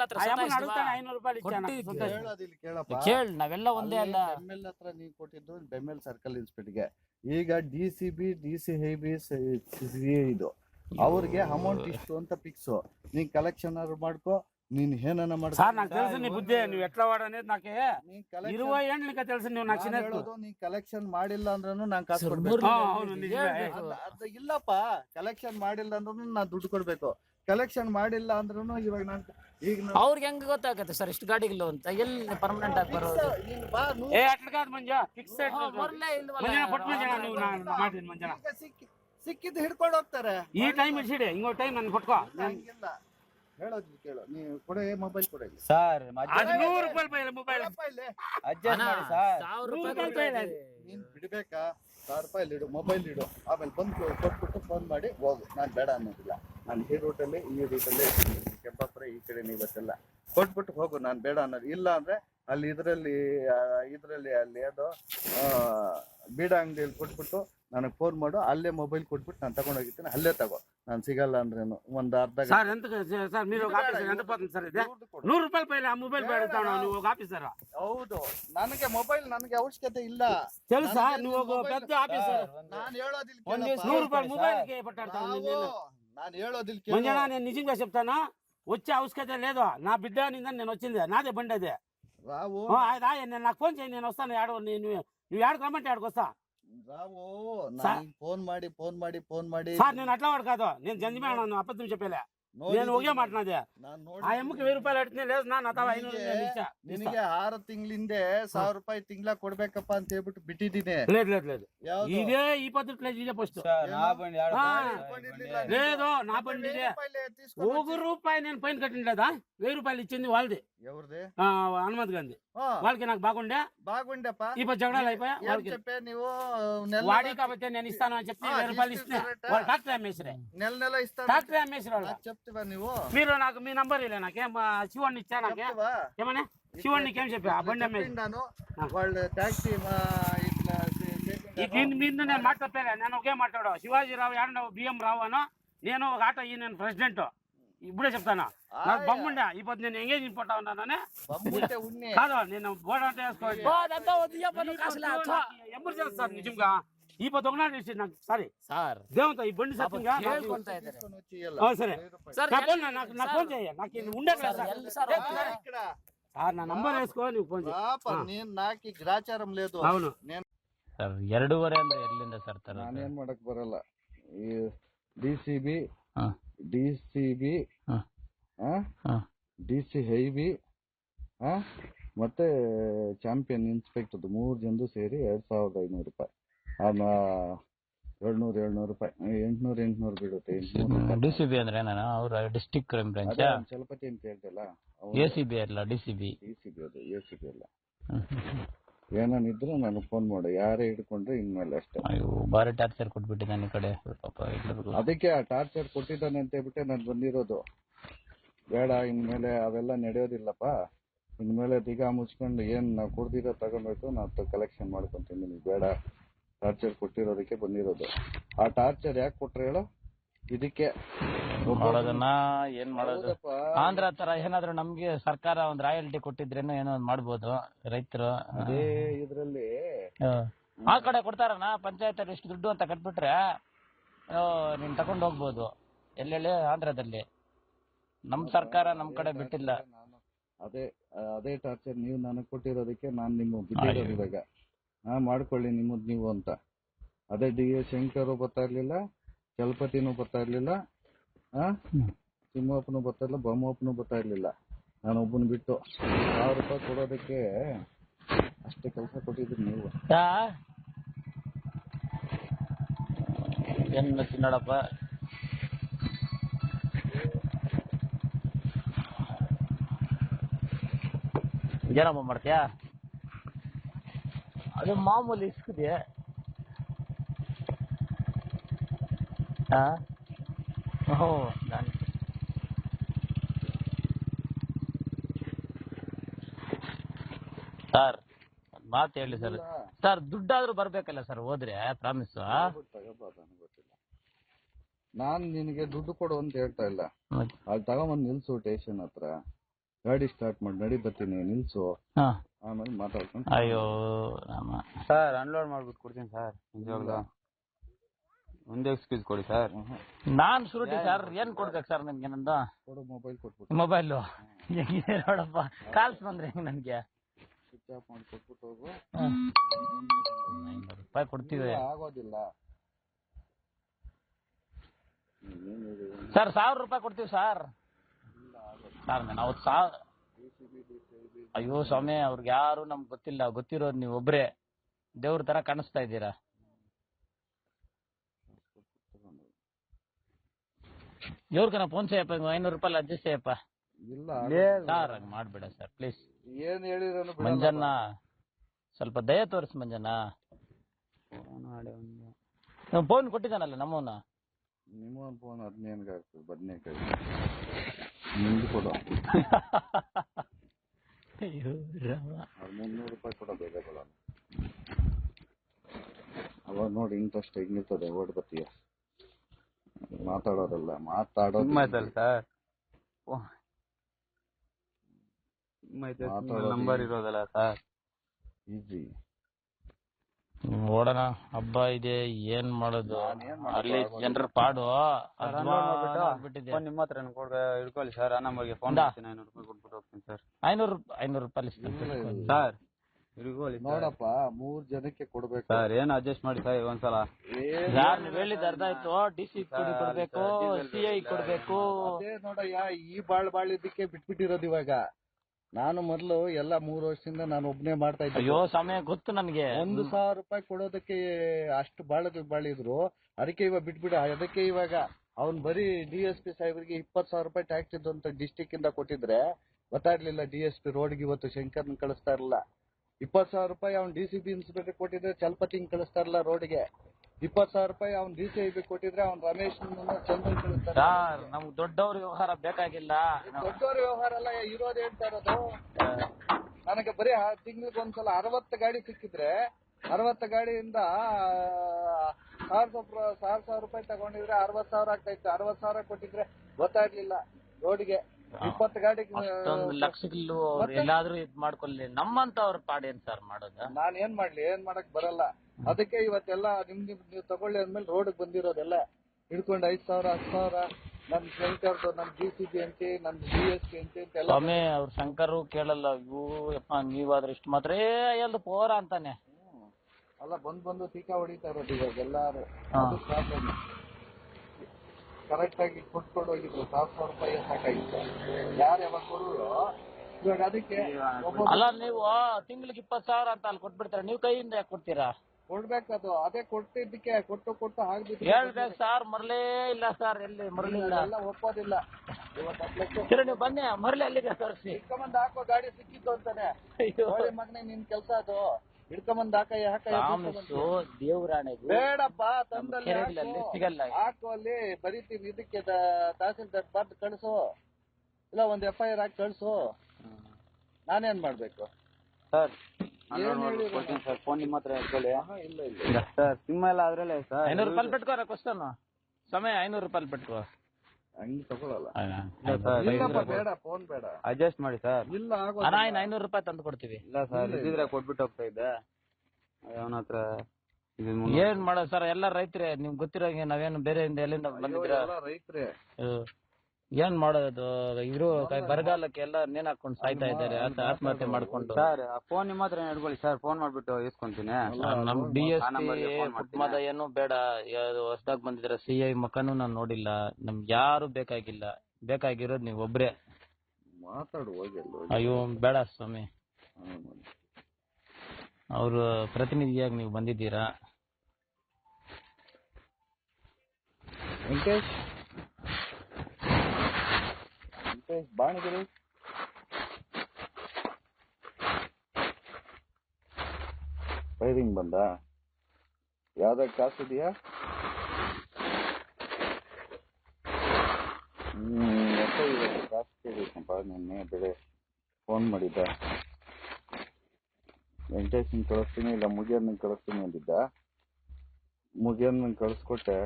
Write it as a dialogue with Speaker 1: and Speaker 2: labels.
Speaker 1: L ಹತ್ರ
Speaker 2: ಆ ಯಮ್ಮನ್
Speaker 1: ಸತಾಯಿಸ್ತೀವಾ?
Speaker 2: ಅಡುತ್ತಾನೆ ಐನೂರು ರೂಪಾಯಿ ಇಚ್ಛೆ ಅಣ್ಣ,
Speaker 1: ಕೊಟ್ಟಿದ್ದೆ.
Speaker 2: ಸಂತೋಷ.
Speaker 3: ಹೇಳೋದಿಲ್ಲ ಕೇಳಪ್ಪ
Speaker 1: ಕೇಳ್ ನಾವೆಲ್ಲ ಒಂದೇ ಅಲ್ಲ
Speaker 3: ಬೆಮ್ಮೆಲ್ ಹತ್ರ ನೀ ಕೊಟ್ಟಿದ್ದು ಬೆಮ್ಮೆಲ್ ಸರ್ಕಲ್ ಇನ್ಸ್ಪೆಕ್ಟರ್ಗೆ ಈಗ D C B D C I B ಇದು ಅವ್ರಿಗೆ ಅಮೌಂಟ್ ಇಷ್ಟು ಅಂತ ಫಿಕ್ಸ್ ನೀನ್ ಕಲೆಕ್ಷನ್ ಮಾಡ್ಕೋ ನೀನ್ ಏನನ್ನ ಮಾಡ್ಕೋ
Speaker 2: సార్ నాకు తెలుసు నీ బుద్ధి నువ్వు ఎట్లా వాడనేది నాకే
Speaker 3: ನೀನ್ collection-
Speaker 2: ఇరవై ఏళ్ళు నీకు తెలుసు నువ్వు నాకు
Speaker 3: ನಾನ್
Speaker 2: చిన్న
Speaker 3: ಹೇಳೋದು ನೀನ್ ಕಲೆಕ್ಷನ್ ಮಾಡಿಲ್ಲ ಅಂದ್ರೂ ನಾನ್ ಕಾಸು
Speaker 1: ಸರ್,
Speaker 3: ಕೊಡ್ಬೇಕು
Speaker 1: ಮೂರು
Speaker 2: ಹಾ,
Speaker 1: ದಿನ
Speaker 2: ಹೌದು, ನಿಜ.
Speaker 1: ಹೇಳ್ಬೇಕು.
Speaker 3: ಅಲ್ಲ, ಅದು ಇಲ್ಲಪ್ಪ ಕಲೆಕ್ಷನ್ ಮಾಡಿಲ್ಲ ಅಂದ್ರೂ ನಾನ್ ದುಡ್ಡು ಕೊಡ್ಬೇಕು ಕಲೆಕ್ಷನ್ ಮಾಡಿಲ್ಲ ಅಂದ್ರೂ ಇವಾಗ ನಾನ್ ಈಗ ನಾನ್-
Speaker 1: ಅವ್ರಿಗೆ ಹೆಂಗ್ ಗೊತ್ತಾಗತ್ತೆ ಸರ್ ಇಷ್ಟು ಗಾಡಿ ಇಲ್ಲ ಅಂತ? ಎಲ್ಲಿ ಪರ್ಮನೆಂಟ್ ಆಗಿ ಬರೋದು? ಏ ಅಟ್ಲಕಾದ
Speaker 2: ಮಂಜ
Speaker 1: ಫಿಕ್ಸೆಡ್
Speaker 2: ಮೊದಲೇ ಮಂಜನ ಕೊಟ್ಟು ಮಂಜನ ನೀವು ನಾನು
Speaker 3: ಮಾಡ್ತೀನಿ ಮಂಜನ. ಸಿಕ್ಕಿದ್ದು ಹಿಡ್ಕೊಂಡು ಹೋಗ್ತಾರೆ.
Speaker 2: ಈ ಟೈಮ್ ಹಿಡಿ ಹಿಂಗೋ ಟೈಮ್ ನನ್ ಕೊಟ್ಕೋ.
Speaker 3: ಹಂಗಿಲ್ಲ. ಕೇಳು. ನೀವು ಕೊಡೆ ಮೊಬೈಲ್ ಕೊಡೆ
Speaker 4: ಸರ್
Speaker 2: ಅದು ನೂರು ರೂಪಾಯಿ
Speaker 3: ಮೇಲೆ ಮೊಬೈಲ್
Speaker 4: ಅಡ್ಜಸ್ಟ್ ಮಾಡಿ ಸರ್
Speaker 2: ನೂರು
Speaker 1: ರೂಪಾಯಿ
Speaker 3: ನೀನು ಬಿಡಬೇಕಾ? ಸಾವಿರ ರೂಪಾಯಿ ಇಡು ಮೊಬೈಲ್ ಇಡು. ಆಮೇಲೆ ಬಂದು ಕೊಟ್ಬಿಟ್ಟು ಫೋನ್ ಮಾಡಿ ಹೋಗು. ನಾನು ಬೇಡ ಅನ್ನೋದಿಲ್ಲ. ನಾನು ಈ ರೂಟಲ್ಲಿ ಈ ರೂಟಲ್ಲೇ ಕೆಂಪಾಪುರ ಈ ಕಡೆ ಇವತ್ತೆಲ್ಲ ಕೊಟ್ಬಿಟ್ಟು ಹೋಗು ನಾನು ಬೇಡ ಅನ್ನೋದು ಇಲ್ಲ ಅಂದ್ರೆ ಅಲ್ಲಿ ಇದರಲ್ಲಿ ಇದರಲ್ಲಿ ಅಲ್ಲಿ ಅದು ಆ, ಬೀಡ ಅಂಗಡಿಯಲ್ಲಿ ಕೊಟ್ಬಿಟ್ಟು ನನಗೆ ಫೋನ್ ಮಾಡು ಅಲ್ಲೇ ಮೊಬೈಲ್ ಕೊಟ್ಬಿಟ್ಟು ನಾನು ತಗೊಂಡೋಗಿರ್ತೀನಿ ಅಲ್ಲೇ ತಗೋ ನಾನು ಸಿಗಲ್ಲ ಅಂದ್ರೇನು ಒಂದು ಅರ್ಧ ಗಂಟೆ
Speaker 2: సార్ ఎంత సార్ మీరు ఒక ఆఫీసర్ ఎంత పోతుంది సార్ ఇది
Speaker 3: ದುಡ್ಡು ಕೊಡು.
Speaker 2: నూరు రూపాయల పైన ఆ మొబైల్ పెడతావు నువ్వు ఒక ఆఫీసర్
Speaker 3: ಹೌದು ನನಗೆ ಮೊಬೈಲ್ ನನಗೆ ಅವಶ್ಯಕತೆ ಇಲ್ಲ
Speaker 2: తెలుసా
Speaker 3: ನನಗೆ
Speaker 2: నువ్వు ఒక
Speaker 3: mobile-
Speaker 2: పెద్ద ఆఫీసర్
Speaker 3: ನಾನು ಹೇಳೋದಿಲ್ಲ
Speaker 4: ಒಂದ್
Speaker 3: ಕೇಳಪ್ಪ.
Speaker 2: నూరు రూపాయలు
Speaker 4: సార్.
Speaker 2: మొబైల్ కి పట్టాడతాను నేను
Speaker 3: ನಾನು ಹೇಳೋದಿಲ್ಲ
Speaker 2: మంజన
Speaker 3: ಕೇಳು.
Speaker 2: నేను నిజంగా చెప్తాను వచ్చే ఆవశ్యకత లేదు. నా బిడ్డ నిందని నేను వచ్చింది. నాదే బండి అదే.
Speaker 3: రావు.
Speaker 2: రాయ నేను నాకు ఫోన్ చేయి నేను వస్తాను. ఏడు నువ్వు నువ్వు ఏడకు రమ్మంటే ఏడకు వస్తా.
Speaker 3: రావు. ఫోన్ మాడి ఫోన్ మాడి ఫోన్ మాడి.
Speaker 2: సార్ నేను అట్లా వాడు కాదు. నేను జంజమే అబద్ధం చెప్పలే. నేను ఒకే మాట నాది
Speaker 3: ನಾನು
Speaker 2: ఆ ఎమ్మకి వెయ్యి రూపాయలు అడిగితే లేదు నా నా తవ ఐనూరు నేను ఇచ్చా
Speaker 3: ನಿನಗೆ ಆರು ತಿಂಗಳಿಂದೆ ಸಾವಿರ ರೂಪಾಯಿ ತಿಂಗಳ ಕೊಡ್ಬೇಕಪ್ಪ ಅಂತ ಹೇಳ್ಬಿಟ್ಟು ಬಿಟ್ಟಿದ್ದೀನಿ
Speaker 2: లేదు లేదు లేదు
Speaker 3: ಯಾವ್ದು?
Speaker 2: ఇదే ఈ పద్ధతిలో ఇదే ఫస్ట్
Speaker 4: ಸರ್ ನಾ ಬಂದು ಎರಡು
Speaker 2: ಹಾ.
Speaker 4: ಬಾರಿ ಸರ್
Speaker 3: ಇಟ್ಕೊಂಡಿರ್ಲಿಲ್ಲ
Speaker 4: ಬಂದೆ.
Speaker 2: లేదు నా
Speaker 3: ಮತ್ತೆ
Speaker 2: బండి
Speaker 3: వెయ్యి
Speaker 2: ఇదే
Speaker 3: ರೂಪಾಯಿಲೇ తీసుకొని
Speaker 2: ఒక రూపాయి నేను పైన కట్టినలేదా వెయ్యి రూపాయలు ఇచ్చింది వాళ్ళది
Speaker 3: ఎవర్ది
Speaker 2: ఆ, హనుమంత్ గాంధీ
Speaker 3: ಹಾ,
Speaker 2: వాళ్ళకి నాకు బాగుండే
Speaker 3: బాగుండప్ప
Speaker 2: ఇప్పుడు జగడాలు అయిపోయా
Speaker 3: ఏం
Speaker 2: వాళ్ళకి
Speaker 3: చెప్పే ನೀವು నెల
Speaker 2: వాడి కాబట్టి నేను ఇస్తాను అని చెప్పి
Speaker 3: ఆ,
Speaker 2: వెయ్యి రూపాయలు
Speaker 3: తీసుకు
Speaker 2: ఇస్తే
Speaker 3: కరెక్టా?
Speaker 2: వాళ్ళు ట్రాక్టర్ అమ్మేసిరే
Speaker 3: నెల నెల ఇస్తాను
Speaker 2: ట్రాక్టర్ అమ్మేసిరు వాళ్ళు
Speaker 3: అది చెప్తావా నువ్వు?
Speaker 2: మీరు నాకు మీ నంబర్ ఇలే నాకేం. శివన్ని ఇచ్చా నాకే?
Speaker 3: చెప్తావా?
Speaker 2: శివన్ నీకేం చెప్పా? ఆ బండి అమ్మేసి
Speaker 3: చెప్పిండాను.
Speaker 2: ఆ.
Speaker 3: వాళ్ళు ట్యాక్సీ ఇట్లా చే-
Speaker 2: ఈ
Speaker 3: చేసిండాను.
Speaker 2: దీని మీద నేను మాట తప్పేలే నేను ఒకే మాట్లాడు శివాజీరావు ఏడన్నావు బియ్యం రావు అను నేను ఒక ఆటో ఈ నేను ప్రెసిడెంట్ ఇప్పుడే చెప్తాను? నాకు. బొమ్ముండే ఇప్పుడు నేను ఎంగేజ్ పోతా ఉన్నానని.
Speaker 3: ఉన్ని.
Speaker 2: కాదు నేను గోడ అంటే
Speaker 1: అదంతా వద్దు చెప్పు, నువ్వు కాసులే, అచ్చా.
Speaker 2: ఎమర్జెన్సీ సార్ నిజంగా? ఈ పొద్దు ఒకనాడు ఇచ్చి నాకు సారీ
Speaker 1: సార్
Speaker 2: దేవుతో ఈ బండి సత్యంగా
Speaker 1: పాపం
Speaker 2: నాకు-
Speaker 1: ಕೇಳ್ಕೊಂತ ಇದ್ದಾರೆ
Speaker 3: తీసుకొని వచ్చి ఇయ్యాల.
Speaker 2: ఆ, సరే.
Speaker 3: వెయ్యి రూపాయలు.
Speaker 1: సార్
Speaker 2: నా ఫోన్
Speaker 1: ఎల్-
Speaker 2: నాకు నా
Speaker 1: సార్,
Speaker 2: ఫోన్ చేయ నాకు ఇది ఉండదు
Speaker 1: sir,
Speaker 2: sir
Speaker 1: L sir
Speaker 2: A,
Speaker 1: okay.
Speaker 2: Sir,
Speaker 3: ఇక్కడ
Speaker 2: సార్ నా నంబర్ వేసుకో నీకు ఫోన్ చేయి
Speaker 3: ಪಾಪ
Speaker 2: ಹಾ.
Speaker 3: ನೀನ್ ನಾಕಿ ಗ್ರಾಚಾರಂ ಲೇದು
Speaker 2: అవును
Speaker 4: ಸರ್ ಎರಡೂವರೆ ಅಂದ್ರೆ ಎಲ್ಲಿಂದ ಸರ್ ತರ
Speaker 3: ನಾನೇನ್ ಮಾಡಕ್ ಬರಲ್ಲ ಈ ಡಿ ಸಿ ಬಿ
Speaker 4: ಹಾ.
Speaker 3: ಡಿ ಸಿ ಬಿ
Speaker 4: ಹಾ. ಹಾ.
Speaker 3: ಡಿ ಸಿ ಹೈ ಬಿ ಮತ್ತೆ ಚಾಂಪಿಯನ್ ಇನ್ಸ್ಪೆಕ್ಟರ್ ಮೂರ್ ಜನದು ಸೇರಿ ಎರಡ್ ಸಾವಿರದ ಐನೂರು ರೂಪಾಯಿ ಆಮ ಏಳ್ನೂರು ಏಳ್ನೂರು ರೂಪಾಯಿ ಎಂಟ್ನೂರು ಎಂಟ್ನೂರು ಬೀಳುತ್ತೆ ಎಂಟ್ನೂರು
Speaker 4: ಡಿ ಸಿ ಬಿ ಅಂದ್ರೆ ನಾನು ಅವ್ರ ಡಿಸ್ಟಿಕ್ ಕ್ರೈಮ್ ಬ್ರಾಂಚ್
Speaker 3: ಅದೇ ಅವ್ನ್ ಚಲಪತಿ ಅಂತ ಹೇಳ್ತಲ್ಲ
Speaker 4: ಎ ಸಿ ಬಿ ಅಲ್ಲ D C B.
Speaker 3: D C B ಅದು ಎ ಸಿ ಬಿ ಅಲ್ಲ. ಏನಾನಿದ್ರು ನನಗೆ ಫೋನ್ ಮಾಡು ಯಾರೇ ಹಿಡ್ಕೊಂಡ್ರೆ ಇನ್ಮೇಲೆ ಅಷ್ಟೇ.
Speaker 4: ಅಯ್ಯೋ ಬಾರಿ ಟಾರ್ಚರ್ ಕೊಟ್ಬಿಟ್ಟಿದ್ದಾನೆ ಈ ಕಡೆ. ಪಾಪ ಎಲ್ಲರಿಗೂ
Speaker 3: ಅದಕ್ಕೆ ಆ ಟಾರ್ಚರ್ ಕೊಟ್ಟಿದ್ದಾನೆ ಅಂತ ಹೇಳ್ಬಿಟ್ಟೆ ನಾನು ಬಂದಿರೋದು. ಬೇಡ ಇನ್ಮೇಲೆ ಅವೆಲ್ಲ ನಡೆಯೋದಿಲ್ಲಪ್ಪ. ಇನ್ಮೇಲೆ ದಿಗ ಮುಚ್ಕೊಂಡು ಏನ್ ನಾವು ಕುಡ್ದಿರೋ ತಗೊಂಡ್ಬೇಕು ನಾನು ಕಲೆಕ್ಷನ್ ಮಾಡ್ಕೊಂತೀನಿ ನಿಮ್ಗೆ ಬೇಡ. ಟಾರ್ಚರ್ ಕೊಟ್ಟಿರೋದಕ್ಕೆ ಬಂದಿರೋದು. ಆ ಟಾರ್ಚರ್ ಯಾಕೆ ಕೊಟ್ರೆ ಹೇಳು? ಇದಕ್ಕೆ
Speaker 4: ಮಾಡೋದನ್ನ ಏನ್ ಮಾಡೋದು?
Speaker 3: ಹೌದಪ್ಪ.
Speaker 4: ಆಂಧ್ರ ತರ ಏನಾದ್ರು ನಮ್ಗೆ ಸರ್ಕಾರ ಒಂದ್ ರಾಯಲ್ಟಿ ಕೊಟ್ಟಿದ್ರೇನೋ ಏನೋ ಒಂದ್ ಮಾಡ್ಬೋದು ರೈತರು.
Speaker 3: ಅದೇ ಇದ್ರಲ್ಲಿ
Speaker 4: ಆ ಕಡೆ ಕೊಡ್ತಾರನ ಪಂಚಾಯತ್ ಅಲ್ಲಿ ಇಷ್ಟು ದುಡ್ಡು ಅಂತ ಕಟ್ಬಿಟ್ರೆ ಆ, ನೀನ್ ತಕೊಂಡ್ ಹೋಗ್ಬೋದು ಎಲ್ಲೆಲ್ಲಿ? ಆಂಧ್ರದಲ್ಲಿ. ನಮ್ ಸರ್ಕಾರ ನಮ್ ಕಡೆ ಬಿಟ್ಟಿಲ್ಲ.
Speaker 3: ನಾನು ಅದೇ ಅದೇ ಟಾರ್ಚರ್ ನೀವು ನನಗೆ ಕೊಟ್ಟಿರೋದಕ್ಕೆ ನಾನು ನಿಮ್ಗೆ ಬಿದ್ದಿರೋದು ಇವಾಗ. ಹಾ ಮಾಡ್ಕೊಳ್ಳಿ ನಿಮ್ಮದ್ ನೀವು ಅಂತ. ಅದೇ ಡಿ ಎ ಶಂಕರು ಬರ್ತಾ ಇರ್ಲಿಲ್ಲ ಚಲಪತಿನೂ ಬರ್ತಾ ಇರ್ಲಿಲ್ಲ ಹಾ? ತಿಮ್ಮಪ್ಪನು ಬರ್ತಾ ಇಲ್ಲ ಬೊಮ್ಮಪ್ಪನು ಬರ್ತಾ ಇರ್ಲಿಲ್ಲ. ನಾನು ಒಬ್ಬನ ಬಿಟ್ಟು ಸಾವಿರ ರೂಪಾಯಿ ಕೊಡೋದಕ್ಕೆ ಅಷ್ಟೇ ಕೆಲಸ ಕೊಟ್ಟಿದ್ರಿ ನೀವು?
Speaker 4: ಏನ್ ತಿನ್ನಡಪ್ಪ ಏನಪ್ಪ ಮಾಡ್ತೀಯಾ? ಅದು ಮಾಮೂಲಿ ಇಸ್ಕದೆ ಹಾಂ ಓಹೋ ನಾನು ಸರ್ ಮಾತು ಹೇಳಿ ಸರ್ ಸರ್ ದುಡ್ಡಾದ್ರೂ ಬರ್ಬೇಕಲ್ಲ ಸರ್ ಹೋದ್ರೆ ಪ್ರಾಮಿಸ್
Speaker 3: ನಾನ್ ನಿನಗೆ ದುಡ್ಡು ಕೊಡು ಅಂತ ಹೇಳ್ತಾ ಇಲ್ಲ. ಅಲ್ಲಿ ತಗೊಂಬಂದು ನಿಲ್ಸು ಸ್ಟೇಷನ್ ಹತ್ರ. ಗಾಡಿ ಸ್ಟಾರ್ಟ್ ಮಾಡಿ ನಡಿ ಬರ್ತೀನಿ ನಿಲ್ಸು.
Speaker 4: ಹಾ.
Speaker 3: ಆಮೇಲೆ ಮಾತಾಡ್ಕೊಂಡು
Speaker 4: ಅಯ್ಯೋ ರಾಮ.
Speaker 5: ಸರ್ ಅನ್ಲೋಡ್ ಮಾಡ್ಬಿಟ್ಟು ಕೊಡ್ತೀನಿ ಸರ್ ನಿಜವಾಗ್ಲೂ. ಒಂದೇ ಎಕ್ಸ್ಕ್ಯೂಸ್ ಕೊಡಿ ಸರ್
Speaker 4: ನಾನ್ ಶುರುಟಿ ಸರ್ ಏನ್ ಕೊಡ್ಬೇಕು ಸರ್ ನಿಮ್ಗೆ ನಂದು
Speaker 3: ಕೊಡು ಮೊಬೈಲ್ ಕೊಟ್ಬಿಟ್ಟು.
Speaker 4: ಮೊಬೈಲು ಹೆಂಗಿದೆ ನೋಡಪ್ಪ. ಕಾಲ್ಸ್ ಬಂದ್ರೆ ಹೆಂಗ್ ನನ್ಗೆ?
Speaker 3: ಸ್ವಿಚ್ ಆಫ್ ಮಾಡಿ ಕೊಟ್ಬಿಟ್ಟು ಹೋಗು.
Speaker 4: ಐನೂರು ರೂಪಾಯಿ ಕೊಡ್ತೀವಿ.
Speaker 3: ಆಗೋದಿಲ್ಲ.
Speaker 4: ಸರ್ ಸಾವಿರ ರೂಪಾಯಿ ಕೊಡ್ತೀವಿ ಸರ್ ಸರ್ ನಾವು ಅಯ್ಯೋ ಸ್ವಾಮಿ ಅವ್ರಿಗೆ ಯಾರು ನಮ್ಗೆ ಗೊತ್ತಿಲ್ಲ. ಗೊತ್ತಿರೋದು ನೀವು ಒಬ್ರೆ. ದೇವ್ರ ತರ ಕಾಣಿಸ್ತಾ ಇದ್ದೀರಾ? ಇವ್ರಿಗನ ಫೋನ್ ಸೇಯಪ್ಪ ಐನೂರು ರೂಪಾಯಿ ಅಡ್ಜಸ್ಟ್ ಸೇಯಪ್ಪ.
Speaker 3: ಇಲ್ಲ
Speaker 4: ಸರ್ ಹಂಗ ಮಾಡ್ಬೇಡ ಸರ್ ಪ್ಲೀಸ್.
Speaker 3: ಏನ್ ಹೇಳಿದ್ರು
Speaker 4: ಮಂಜನ್ನ ಸ್ವಲ್ಪ ದಯ ತೋರಿಸ್ ಮಂಜನ್ನ ಫೋನ್ ಕೊಟ್ಟಿದ್ದಾನಲ್ಲ ನಮ್ಮವನ್ನ
Speaker 3: ನಿಮ್ಮ ಫೋನ್ ಹದಿನೇನ್ಗೆ ಆಗ್ತದೆ ಬದನೇಕಾಯಿ. ನಿಮ್ದು ಕೊಡು.
Speaker 4: ಅಯ್ಯೋ ರಾಮ.
Speaker 3: ಅವ್ರು ಮುನ್ನೂರು ರೂಪಾಯಿ ಕೊಡೋ ಬೇಗ ಕೊಡೋಣ ಅವಾಗ ನೋಡಿ ಇಂಟ್ರೆಸ್ಟ್ ಹೆಂಗಿರ್ತದೆ ಓಡ್ ಬರ್ತೀಯ? ಮಾತಾಡೋದಲ್ಲ ಮಾತಾಡೋದು
Speaker 5: ನಿಮ್ಮೈತಲ್ಲ ಸರ್. ನಂಬರ್ ಇರೋದಲ್ಲ ಸರ್.
Speaker 3: ಈಸಿ
Speaker 4: ನೋಡೋಣ ಹಬ್ಬ ಇದೆ ಏನ್ ಮಾಡೋದು? ಅಲ್ಲಿ ಜನರ ಪಾಡು.
Speaker 5: ನಿಮ್ಮ ಹತ್ರ ಕೊಡ್ ಸರ್ ನಮಗೆ ಫೋನ್. ಮಾಡ್ತೀನಿ ಐನೂರು ರೂಪಾಯಿ ಕೊಟ್ಬಿಟ್ಟು ಹೋಗ್ತೀನಿ ಸರ್.
Speaker 4: ಐನೂರು ಐನೂರು ರೂಪಾಯಿ.
Speaker 5: ಸರ್ ಇಟ್ಕೊಳ್ಳಿ
Speaker 3: ನೋಡಪ್ಪ ಮೂರ್ ಜನಕ್ಕೆ ಕೊಡ್ಬೇಕು.
Speaker 5: ಸರ್ ಏನ್ ಅಡ್ಜಸ್ಟ್ ಮಾಡಿ ಸರ್ ಒಂದ್ಸಲ?
Speaker 4: ಯಾರ್ ನೀವ್ ಹೇಳಿದ್ ಅರ್ಧ ಆಯ್ತು. ಡಿ ಸಿ ಕೊಡಿ ಕೊಡ್ಬೇಕು ಸಿ ಐ ಕೊಡ್ಬೇಕು.
Speaker 3: ನೋಡಯ್ಯ ಈ ಬಾಳ್ ಬಾಳಿದ್ದಕ್ಕೆ ಬಿಟ್ಬಿಟ್ಟಿರೋದು ಇವಾಗ. ನಾನು ಮೊದಲು ಎಲ್ಲ ಮೂರು ವರ್ಷದಿಂದ ನಾನು ಒಬ್ನೇ ಮಾಡ್ತಾ ಇದ್ದೆ.
Speaker 4: ಅಯ್ಯೋ ಸಮಯ ಗೊತ್ತು ನನಗೆ.
Speaker 3: ಒಂದು ಸಾವಿರ ರೂಪಾಯಿ ಕೊಡೋದಕ್ಕೆ ಅಷ್ಟು ಬಾಳದ ಬಾಳಿದ್ರು ಅದಕ್ಕೆ ಇವಾಗ ಬಿಟ್ಬಿಡ. ಅದಕ್ಕೆ ಇವಾಗ ಅವ್ನ್ ಬರೀ ಡಿ ಎಸ್ ಪಿ ಸಾಹೇಬ್ರಿಗೆ ಇಪ್ಪತ್ ಸಾವಿರ ರೂಪಾಯಿ ಟ್ಯಾಕ್ಸ್ ಇದ್ದು ಅಂತ ಡಿಸ್ಟಿಕ್ ಇಂದ ಕೊಟ್ಟಿದ್ರೆ ಗೊತ್ತಾಗ್ಲಿಲ್ಲ ಡಿ ಎಸ್ ಪಿ ರೋಡ್ಗೆ ಇವತ್ತು ಶಂಕರ್ನ ಕಳಿಸ್ತಾ ಇರಲಿಲ್ಲ. ಇಪ್ಪತ್ ಸಾವಿರ ರೂಪಾಯಿ ಅವ್ನ್ ಡಿ ಸಿ ಬಿ ಇನ್ಸ್ಪೆಕ್ಟರ್ ಕೊಟ್ಟಿದ್ರೆ ಚಲಪತಿಂಗ್ ಕಳಿಸ್ತಾ ಇರಲಿಲ್ಲ ರೋಡ್ಗೆ ಇಪ್ಪತ್ ಸಾವಿರ ರೂಪಾಯಿ ಅವ್ನ್ ಡಿ ಸಿ ಐ ಬಿ ಕೊಟ್ಟಿದ್ರೆ ಅವ್ನ್ ರಮೇಶ್ ಚಂದನ್ ಕಳಿಸ್ತಾ
Speaker 4: ಸರ್ ನಮ್ಗ್ ದೊಡ್ಡವ್ರ ವ್ಯವಹಾರ ಬೇಕಾಗಿಲ್ಲ.
Speaker 3: ದೊಡ್ಡವ್ರ ವ್ಯವಹಾರ ಎಲ್ಲ ಇರೋದ್ ಹೇಳ್ತಾ ಇರೋದು? ನನಗೆ ಬರೀ ತಿಂಗಳಿಗೆ ಒಂದ್ಸಲ ಅರವತ್ತು ಗಾಡಿ ಸಿಕ್ಕಿದ್ರೆ ಅರವತ್ತು ಗಾಡಿಯಿಂದ ಸಾವಿರ ಸಾವಿರ ಸಾವಿರ ಸಾವಿರ ರೂಪಾಯಿ ತಗೊಂಡಿದ್ರೆ ಅರವತ್ ಸಾವಿರ ಆಗ್ತಾ ಇತ್ತು. ಅರವತ್ ಸಾವಿರ ಕೊಟ್ಟಿದ್ರೆ ಗೊತ್ತಾಗ್ಲಿಲ್ಲ ರೋಡ್ಗೆ. ಇಪ್ಪತ್ತು ಗಾಡಿ
Speaker 4: ಅಷ್ಟೊಂದು ಲಕ್ಷಗಳು ಅವ್ರು ಎಲ್ಲಾದ್ರೂ ಇದ್ ಮಾಡ್ಕೊಳ್ಳಿ ನಮ್ಮಂತವ್ರ ಪಾಡೇನ್ ಸರ್ ಮಾಡೋದು?
Speaker 3: ನಾನು ಏನ್ ಮಾಡ್ಲಿ ಏನ್ ಮಾಡಕ್ ಬರಲ್ಲ. ಅದಕ್ಕೆ ಇವತ್ತೆಲ್ಲ ನಿಮ್ ನಿಮ್ ನೀವು ತಗೊಳ್ಳಿ ಅಂದ್ಮೇಲೆ ರೋಡ್ ಬಂದಿರೋದೆಲ್ಲ ಹಿಡ್ಕೊಂಡು ಐದ್ ಸಾವಿರ ಹತ್ತು ಸಾವಿರ ನಮ್ ಶಂಕರ್ದು ನಮ್ ಜಿ ಸಿ ಬಿ ಅಂತಿ ನಮ್ ಜಿ ಎಸ್ ಬಿ ಅಂತ ಅಂತೆಲ್ಲ
Speaker 4: ಸ್ವಾಮಿ ಅವ್ರ ಶಂಕರು ಕೇಳಲ್ಲ ಇವು ಯಪ್ಪ ನೀವಾದ್ರೆ ಇಷ್ಟು ಮಾತ್ರ. ಏ ಎಲ್ದು ಪೋರ ಅಂತಾನೆ.
Speaker 3: ಅಲ್ಲ ಬಂದ್ ಬಂದು ಟೀಕಾ ಹೊಡಿತಾ ಇರೋದು ಇವಾಗ ಎಲ್ಲಾರು.
Speaker 4: ಹಾ.
Speaker 3: ಅದು ಪ್ರಾಬ್ಲಮ್ ಕರೆಕ್ಟ್ ಆಗಿ ಕೊಟ್ಕೊಂಡು ಹೋಗಿದ್ರು ಸಾವಿರ ಸಾವಿರ ರೂಪಾಯಿ ಸಾಕಾಗಿತ್ತು. ಯಾರು ಯಾವಾಗ ಕೊಡೋರು ಇವಾಗ ಅದಕ್ಕೆ ಒಬ್ಬೊಬ್ರು
Speaker 4: ಅಲ್ಲ ನೀವು ತಿಂಗ್ಳಿಗೆ ಇಪ್ಪತ್ ಸಾವಿರ ಅಂತ ಅಲ್ಲಿ ಕೊಟ್ಬಿಡ್ತಾರೆ? ನೀವು ಕೈಯಿಂದ ಯಾಕೆ ಕೊಡ್ತೀರಾ?
Speaker 3: ಕೊಡ್ಬೇಕದು. ಅದೇ ಕೊಟ್ಟಿದ್ದಕ್ಕೆ ಕೊಟ್ಟು ಕೊಟ್ಟು ಆಗ್ಬಿಟ್ಟು
Speaker 4: ಹೇಳ್ಬೇಕು ಸರ್ ಮರಲೇ ಇಲ್ಲ ಸರ್ ಎಲ್ಲಿ ಇಲ್ಲ.
Speaker 3: ಎಲ್ಲ ಒಪ್ಪೋದಿಲ್ಲ. ಇವತ್ತು ಹತ್ತು ಲಕ್ಷ
Speaker 4: ಸರಿ ನೀವು ಬನ್ನಿ ಮರಳಿ ಅಲ್ಲಿಗೆ ಸರ್
Speaker 3: ಹಿಡ್ಕೊಂಬಂದ್ ಹಾಕೋ ಗಾಡಿ ಸಿಕ್ಕಿತ್ತು ಅಂತಾನೆ. ಮಗನೇ ನಿನ್ ಕೆಲ್ಸ ಅದು. ಹಿಡ್ಕೊಂಬಂದ್ ಹಾಕಯ್ಯ ಹಾಕಯ್ಯ
Speaker 4: ದೇವ್ರಾಣೆಗೂ.
Speaker 3: ಬೇಡಪ್ಪ ತಂದಲ್ಲಿ
Speaker 4: ಕೆರೆಗಳಲ್ಲಿ
Speaker 3: ಹಾಕು.
Speaker 4: ಸಿಗಲ್ಲ
Speaker 3: ಹಾಕು ಅಲ್ಲಿ ಬರೀತೀನಿ ಇದಕ್ಕೆ ದ- ತಹಸೀಲ್ದಾರ್ ಬರ್ದು ಕಳ್ಸು. ಇಲ್ಲ ಒಂದ್ ಎಫ್ ಐ ಆರ್ ಹಾಕಿ ಕಳ್ಸು. ನಾನೇನ್ ಮಾಡ್ಬೇಕು?
Speaker 5: ಸರ್. ಸರ್. ಫೋನ್ ನಿಮ್ಮ ಹತ್ರ
Speaker 3: ಇಲ್ಲ ಇಲ್ಲ.
Speaker 5: ಸರ್ ಸಿಮ್ ಎಲ್ಲ ಅದ್ರಲ್ಲೇ ಸರ್.
Speaker 4: ಐನೂರು ರೂಪಾಯಿ ಪೆಟ್ಕೋರ ಕ್ವಶನ್ ಸಮಯ ಐನೂರು ರೂಪಾಯಿ ಪೆಟ್ಕೋ
Speaker 3: ಹಂಗ್ ತಗೊಳಲ್ಲ.
Speaker 5: ಇಲ್ಲ ಸರ್
Speaker 3: ಇಲ್ಲಪ್ಪ ಬೇಡ ಫೋನ್ ಬೇಡ.
Speaker 5: ಅಡ್ಜಸ್ಟ್ ಮಾಡಿ ಸರ್.
Speaker 3: ಇಲ್ಲ ಆಗೋ
Speaker 4: ಅಣ್ಣ ಇನ್ನು ಐನೂರು ರೂಪಾಯಿ ತಂದು ಕೊಡ್ತೀವಿ.
Speaker 5: ಇಲ್ಲ ಸರ್ ಇದ್ರೆ ಕೊಟ್ಬಿಟ್ಟು ಹೋಗ್ತಾ ಇದ್ದೆ. ಅವನ ಹತ್ರ
Speaker 4: ಏನ್ ಮಾಡೋದು ಸರ್? ಎಲ್ಲ ರೈತರೇ ನಿಮ್ಗೆ ಗೊತ್ತಿರೋ ನಾವೇನು ಬೇರೆಯಿಂದ ಎಲ್ಲಿಂದ ಬಂದಿದ್ರೆ
Speaker 3: ರೈತ್ರೆ.
Speaker 4: ಏನ್ ಮಾಡೋದು? ಇರು ಬರಗಾಲಕ್ಕೆಲ್ಲ ಬರಗಾಲಕ್ಕೆ ಎಲ್ಲ ನೇಣ್ ಹಾಕೊಂಡು ಸಾಯ್ತಾ ಇದ್ದಾರೆ ಆತ್ಮಹತ್ಯೆ ಮಾಡ್ಕೊಂಡು.
Speaker 5: ಸರ್ ಫೋನ್ ನಿಮ್ಮ ಹತ್ರ ಇಟ್ಕೊಳ್ಳಿ ಸರ್ ಫೋನ್ ಮಾಡ್ಬಿಟ್ಟು ಇಸ್ಕೊಂತೀನಿ.
Speaker 4: ನಮ್ ಡಿ ಎಸ್
Speaker 5: ಆ phone ಮಾಡ್ತೀನಿ.
Speaker 4: ಏನು ಬೇಡ ಹೊಸದಾಗಿ ಬಂದಿದ್ರ ಸಿ ಐ ಮಕ್ಕನು ನಾನ್ ನೋಡಿಲ್ಲ ನಮ್ಗೆ ಯಾರು ಬೇಕಾಗಿಲ್ಲ ಬೇಕಾಗಿರೋದ್ ನೀವ್ ಒಬ್ರೇ.
Speaker 3: ಮಾತಾಡು ಹೋಗಿ ಅಲ್ಲಿ ಹೋಗಿ.
Speaker 4: ಅಯ್ಯೋ ಬೇಡ ಸ್ವಾಮಿ.
Speaker 3: ಹ್ಮ್.
Speaker 4: ಅವ್ರ ಪ್ರತಿನಿಧಿಯಾಗಿ ನೀವು ಬಂದಿದ್ದೀರಾ?
Speaker 3: ವೆಂಕಟೇಶ್? ವೆಂಕಟೇಶ್ ಬಾಣಿಗಿರಿ ಫೈರಿಂಗ್ ಬಂದ ಯಾವ್ದಾಗ ಇದೆಯಾ ಹ್ಮ್ ಇವತ್ತು ಕಾಸು ಕೇಳಿದ್ನಪ್ಪ ನಿನ್ನೆ ಬೆಳೆ ಫೋನ್ ಮಾಡಿದ್ದ ವೆಂಕಟೇಶನ್ ಕಳಿಸ್ತೀನಿ ಇಲ್ಲ ಮುಗಿಯನ್ನ ಕಳಿಸ್ತೀನಿ ಅಂದಿದ್ದ ಮುಗಿಯನ್ನ ಕಳಿಸ್ಕೊಟ್ಟೆ